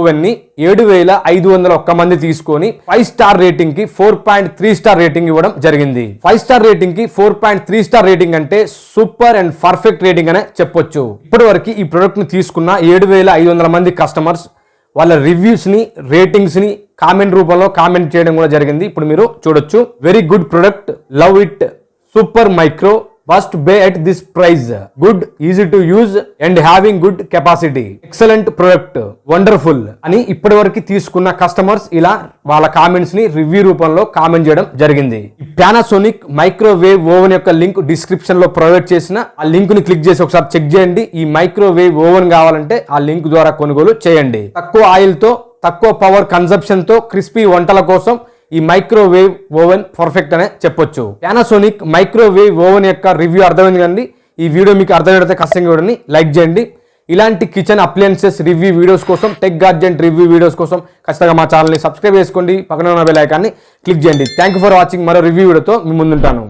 Oven ఏడు వేల ఐదు వందల ఒక్క మంది తీసుకొని five star రేటింగ్కి four point three star rating ఇవ్వడం జరిగింది. Five star రేటింగ్కి four point three star rating అంటే సూపర్ అండ్ పర్ఫెక్ట్ రేటింగ్ అనే చెప్పొచ్చు. ఇప్పటి వరకు ఈ ప్రొడక్ట్ని తీసుకున్న ఏడు వేల ఐదు వందల మంది కస్టమర్స్ వాళ్ళ రివ్యూస్ని రేటింగ్స్ని కామెంట్ రూపంలో కామెంట్ చేయడం కూడా జరిగింది. ఇప్పుడు మీరు చూడొచ్చు. Very good product love it super micro first bay at this price good easy to use and having good capacity excellent product wonderful అని ఇప్పటి వరకు తీసుకున్న కస్టమర్స్ ఇలా వాళ్ళ కామెంట్స్ని రివ్యూ రూపంలో కామెంట్ చేయడం జరిగింది. పానాసోనిక్ మైక్రోవేవ్ ఓవెన్ యొక్క లింక్ డిస్క్రిప్షన్లో ప్రొవైడ్ చేసిన ఆ లింక్ని క్లిక్ చేసి ఒకసారి చెక్ చేయండి. ఈ మైక్రోవేవ్ ఓవెన్ కావాలంటే ఆ లింక్ ద్వారా కొనుగోలు చేయండి. తక్కువ ఆయిల్తో తక్కువ పవర్ కన్సంప్షన్తో క్రిస్పీ వంటల కోసం ఈ మైక్రోవేవ్ ఓవెన్ పర్ఫెక్ట్ అనే చెప్పొచ్చు. పానాసోనిక్ మైక్రోవేవ్ ఓవెన్ యొక్క రివ్యూ అర్థమైంది కండి ఈ వీడియో మీకు అర్థమైతే ఖచ్చితంగా చూడండి లైక్ చేయండి. ఇలాంటి కిచెన్ అప్లయన్సెస్ రివ్యూ వీడియోస్ కోసం టెక్ గార్జెంట్ రివ్యూ వీడియోస్ కోసం ఖచ్చితంగా మా ఛానల్ని సబ్స్క్రైబ్ చేసుకోండి. పక్కన ఉన్న బెల్ ఐకాన్ని క్లిక్ చేయండి. థ్యాంక్ యూ ఫర్ వాచింగ్ మరో రివ్యూ వీడియోతో మీ ముందుంటాను.